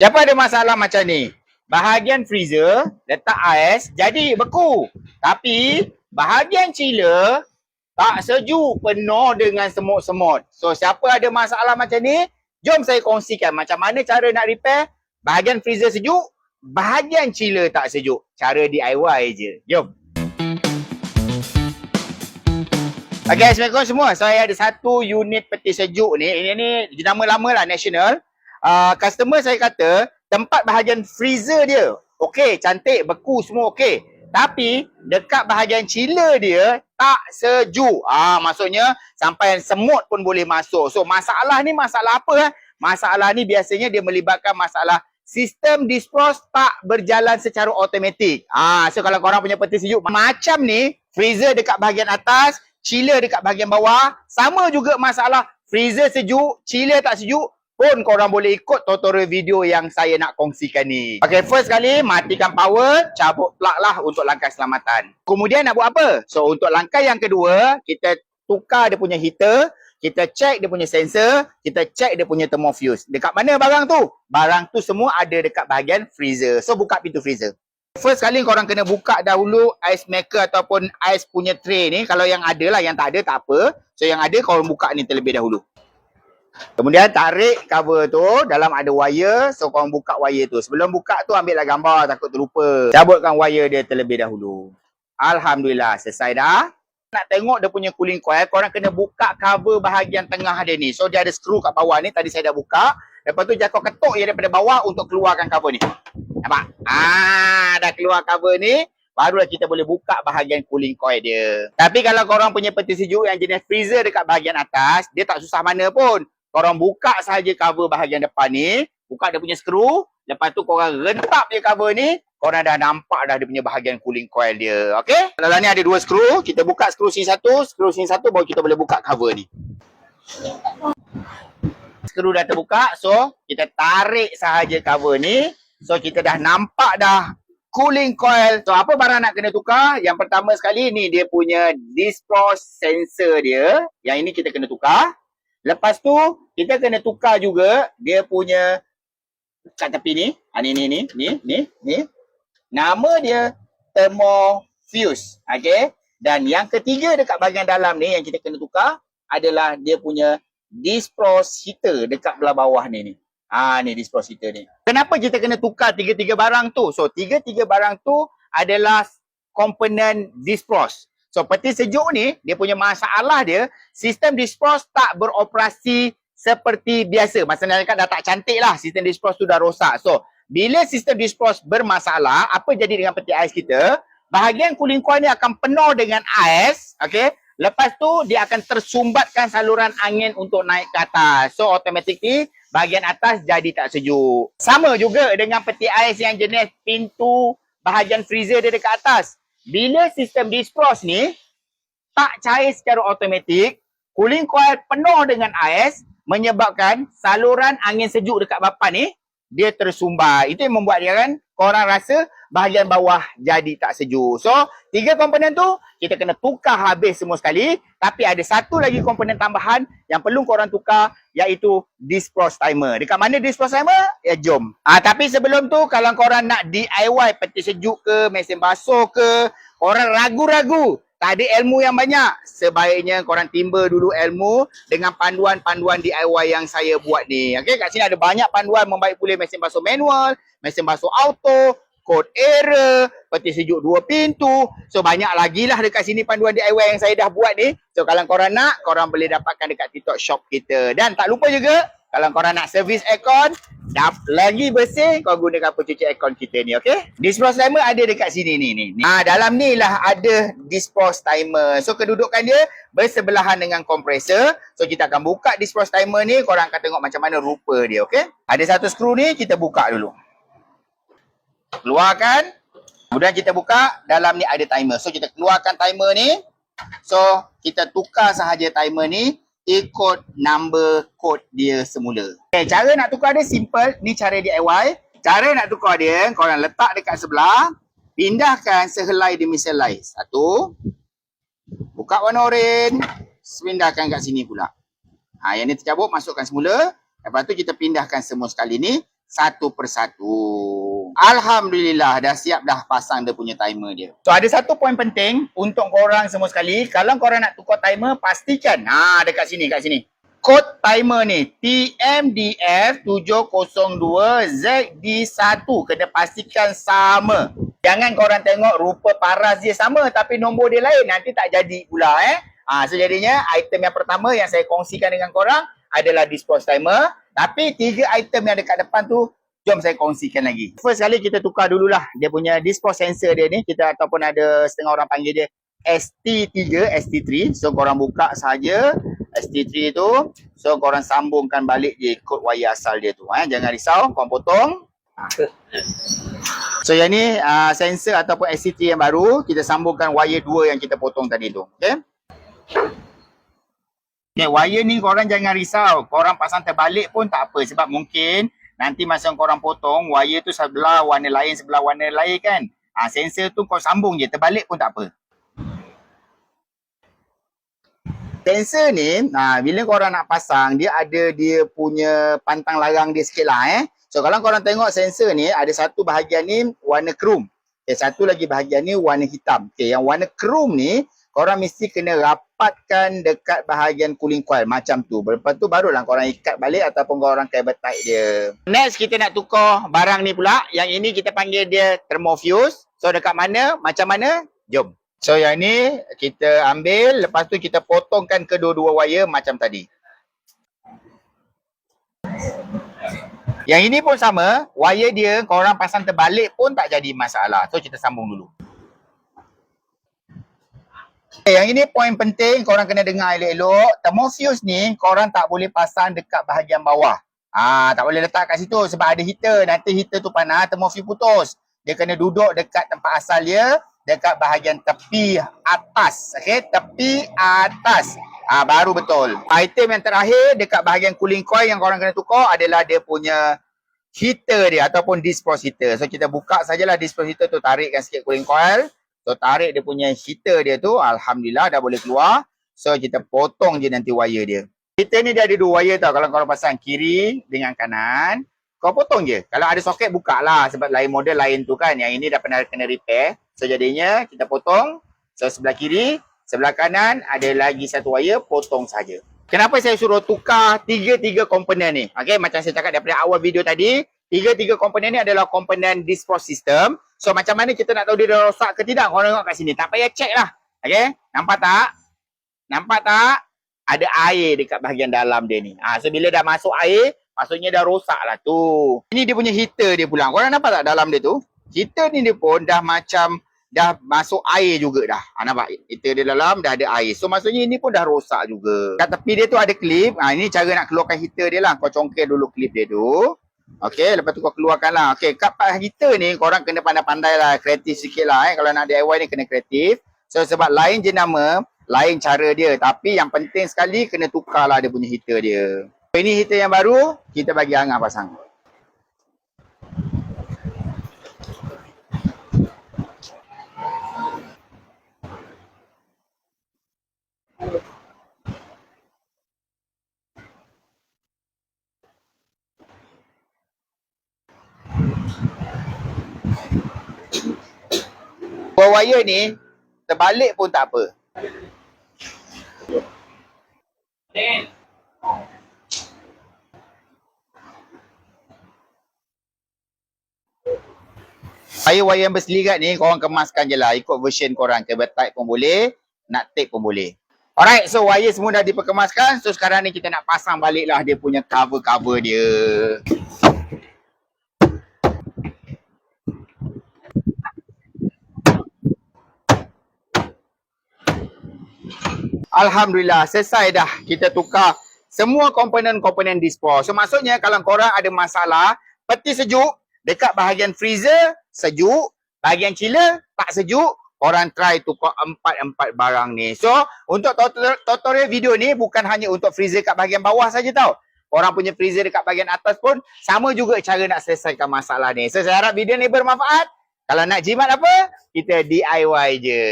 Siapa ada masalah macam ni? Bahagian freezer letak ais jadi beku. Tapi bahagian chiller tak sejuk penuh dengan semut-semut. So siapa ada masalah macam ni, jom saya kongsikan macam mana cara nak repair bahagian freezer sejuk, bahagian chiller tak sejuk. Cara DIY je. Jom. Okay, Assalamualaikum semua. Saya ada satu unit peti sejuk ni. Ini ni jenama lama lah, national. Uh, customer saya kata, tempat bahagian freezer dia, okey, cantik, beku semua okey. Tapi, dekat bahagian chiller dia, tak sejuk. Ah, maksudnya, sampai semut pun boleh masuk. So, masalah ni masalah apa? Eh? Masalah ni biasanya dia melibatkan masalah sistem defrost tak berjalan secara automatik. Ah, so kalau korang punya peti sejuk macam ni, freezer dekat bahagian atas, chiller dekat bahagian bawah. Sama juga masalah freezer sejuk, chiller tak sejuk pun korang boleh ikut tutorial video yang saya nak kongsikan ni. Okay, first kali matikan power, cabut plug lah untuk langkah selamatan. Kemudian nak buat apa? So, untuk langkah yang kedua, kita tukar dia punya heater, kita check dia punya sensor, kita check dia punya thermofuse. Dekat mana barang tu? Barang tu semua ada dekat bahagian freezer. So, buka pintu freezer. First kali korang kena buka dahulu ice maker ataupun ice punya tray ni. Kalau yang ada lah, yang tak ada tak apa. So yang ada korang buka ni terlebih dahulu. Kemudian tarik cover tu, dalam ada wire. So korang buka wire tu. Sebelum buka tu ambillah gambar takut terlupa. Cabutkan wire dia terlebih dahulu. Alhamdulillah selesai dah. Nak tengok dia punya cooling coil, korang kena buka cover bahagian tengah dia ni. So dia ada skru kat bawah ni, tadi saya dah buka. Lepas tu Jatuh ketuk je daripada bawah untuk keluarkan cover ni. Nampak? Ah, dah keluar cover ni. Barulah kita boleh buka bahagian cooling coil dia. Tapi kalau korang punya peti sejuk yang jenis freezer dekat bahagian atas, dia tak susah mana pun. Korang buka sahaja cover bahagian depan ni. Buka dia punya skru. Lepas tu korang rentap je cover ni. Korang dah nampak dah dia punya bahagian cooling coil dia. Okay? Dalam ni ada dua skru. Kita buka skru sini satu. Skru sini satu baru kita boleh buka cover ni. Skru dah terbuka. So, kita tarik sahaja cover ni. So, kita dah nampak dah cooling coil. So, apa barang nak kena tukar? Yang pertama sekali ni dia punya defrost sensor dia. Yang ini kita kena tukar. Lepas tu, kita kena tukar juga dia punya kat tepi ni. Ha, ni, ni, ni, ni, ni, ni. Nama dia thermofuse. Okay. Dan yang ketiga dekat bahagian dalam ni yang kita kena tukar adalah dia punya heater dekat belah bawah ni ni. Ah ni heater ni. Kenapa kita kena tukar tiga-tiga barang tu? So tiga-tiga barang tu adalah komponen defrost. So peti sejuk ni dia punya masalah dia sistem defrost tak beroperasi seperti biasa. Maksudnya kan dah tak cantik lah sistem defrost tu dah rosak. So bila sistem defrost bermasalah, apa jadi dengan peti ais kita? Bahagian cooling coil ni akan penuh dengan ais, okay? Lepas tu dia akan tersumbatkan saluran angin untuk naik ke atas. So automatically bahagian atas jadi tak sejuk. Sama juga dengan peti ais yang jenis pintu bahagian freezer dia dekat atas. Bila sistem defrost ni tak cair secara automatik, cooling coil penuh dengan ais menyebabkan saluran angin sejuk dekat bapan ni dia tersumbat. Itu yang membuat dia kan korang rasa bahagian bawah jadi tak sejuk. So, tiga komponen tu kita kena tukar habis semua sekali. Tapi ada satu lagi komponen tambahan yang perlu korang tukar iaitu defrost timer. Dekat mana defrost timer? Ya jom. Ah tapi sebelum tu kalau korang nak DIY peti sejuk ke, mesin basuh ke, korang ragu-ragu tak ada ilmu yang banyak. Sebaiknya korang timba dulu ilmu dengan panduan-panduan DIY yang saya buat ni. Okay, kat sini ada banyak panduan membaik pulih mesin basuh manual, mesin basuh auto, code error, peti sejuk dua pintu. So banyak lagi lah dekat sini panduan DIY yang saya dah buat ni. So kalau korang nak, korang boleh dapatkan dekat TikTok shop kita. Dan tak lupa juga, kalau korang nak servis aircon, dah lagi bersih, kau gunakan pencuci aircon kita ni, okey? Defrost timer ada dekat sini ni ni. Ah dalam ni lah ada defrost timer. So kedudukan dia bersebelahan dengan kompresor. So kita akan buka defrost timer ni, korang akan tengok macam mana rupa dia, okey? Ada satu skru ni, kita buka dulu. Keluarkan. Kemudian kita buka, dalam ni ada timer. So kita keluarkan timer ni. So kita tukar sahaja timer ni ikut number code dia semula. Okay, cara nak tukar dia simple. Ni cara DIY. Cara nak tukar dia, korang letak dekat sebelah. Pindahkan sehelai demi sehelai. Satu. Buka warna oren. Pindahkan kat sini pula. Ha, yang ni tercabut, masukkan semula. Lepas tu kita pindahkan semua sekali ni. satu persatu. Alhamdulillah dah siap dah pasang dia punya timer dia. So ada satu poin penting untuk korang semua sekali. Kalau korang nak tukar timer pastikan. Ha dekat sini kat sini. Kod timer ni TMDF702ZD1 kena pastikan sama. Jangan korang tengok rupa paras dia sama tapi nombor dia lain nanti tak jadi pula eh. Ha, so jadinya item yang pertama yang saya kongsikan dengan korang adalah dispose timer. Tapi tiga item yang dekat depan tu jom saya kongsikan lagi. First kali kita tukar dululah dia punya dispose sensor dia ni. Kita ataupun ada setengah orang panggil dia ST3, ST3. So korang buka saja ST3 tu. So korang sambungkan balik je kod wire asal dia tu. Eh. Jangan risau, korang potong. So yang ni uh, sensor ataupun ST3 yang baru. Kita sambungkan wire 2 yang kita potong tadi tu. Okay. Okay, wire ni korang jangan risau. Korang pasang terbalik pun tak apa. Sebab mungkin nanti masa korang potong, wire tu sebelah warna lain, sebelah warna lain kan. Ha, sensor tu kau sambung je, terbalik pun tak apa. Sensor ni, ha, bila korang nak pasang, dia ada dia punya pantang larang dia sikit lah eh. So kalau korang tengok sensor ni, ada satu bahagian ni warna chrome. Okay, satu lagi bahagian ni warna hitam. Okay, yang warna chrome ni, korang mesti kena rapatkan dekat bahagian cooling coil macam tu. Lepas tu barulah korang ikat balik ataupun korang cable tight dia. Next kita nak tukar barang ni pula. Yang ini kita panggil dia thermofuse. So dekat mana? Macam mana? Jom. So yang ni kita ambil lepas tu kita potongkan kedua-dua wire macam tadi. Yang ini pun sama, wire dia korang pasang terbalik pun tak jadi masalah. So kita sambung dulu. Okay, yang ini poin penting korang kena dengar elok-elok. Thermofuse ni korang tak boleh pasang dekat bahagian bawah. Ah, tak boleh letak kat situ sebab ada heater. Nanti heater tu panas, thermofuse putus. Dia kena duduk dekat tempat asal dia, dekat bahagian tepi atas. Okay, tepi atas. Ah, baru betul. Item yang terakhir dekat bahagian cooling coil yang korang kena tukar adalah dia punya heater dia ataupun displose heater. So kita buka sajalah displose heater tu, tarikkan sikit cooling coil. So tarik dia punya heater dia tu Alhamdulillah dah boleh keluar. So kita potong je nanti wire dia. Heater ni dia ada dua wire tau. Kalau korang pasang kiri dengan kanan Kau potong je. Kalau ada soket buka lah Sebab lain model lain tu kan. Yang ini dah pernah kena repair. So jadinya kita potong. So sebelah kiri Sebelah kanan ada lagi satu wire Potong saja. Kenapa saya suruh tukar tiga-tiga komponen ni? Okay macam saya cakap daripada awal video tadi Tiga-tiga komponen ni adalah komponen dispose system. So macam mana kita nak tahu dia dah rosak ke tidak? Korang tengok kat sini. Tak payah check lah. Okay. Nampak tak? Nampak tak? Ada air dekat bahagian dalam dia ni. Ha, so bila dah masuk air, maksudnya dah rosak lah tu. Ini dia punya heater dia pulang. Korang nampak tak dalam dia tu? Heater ni dia pun dah macam dah masuk air juga dah. Ha, nampak? Heater dia dalam dah ada air. So maksudnya ini pun dah rosak juga. Kat tepi dia tu ada klip. Ha, ini cara nak keluarkan heater dia lah. Kau congkel dulu klip dia tu. Okey, lepas tu kau keluarkan lah. Okey, kat heater ni korang kena pandai-pandai lah. Kreatif sikit lah eh. Kalau nak DIY ni kena kreatif. So sebab lain je nama, lain cara dia. Tapi yang penting sekali kena tukar lah dia punya heater dia. Ini heater yang baru, kita bagi Angah pasang. Buah wire ni terbalik pun tak apa. Wire-wire yang berselirat ni korang kemaskan je lah. Ikut version korang. Cable type pun boleh. Nak tape pun boleh. Alright, so wire semua dah diperkemaskan. So sekarang ni kita nak pasang balik lah dia punya cover-cover dia. Alhamdulillah selesai dah kita tukar semua komponen-komponen dispose. So maksudnya kalau korang ada masalah peti sejuk dekat bahagian freezer sejuk, bahagian chiller tak sejuk, korang try tukar empat-empat barang ni. So untuk tutorial video ni bukan hanya untuk freezer kat bahagian bawah saja tau. Orang punya freezer dekat bahagian atas pun sama juga cara nak selesaikan masalah ni. So saya harap video ni bermanfaat. Kalau nak jimat apa, kita DIY je.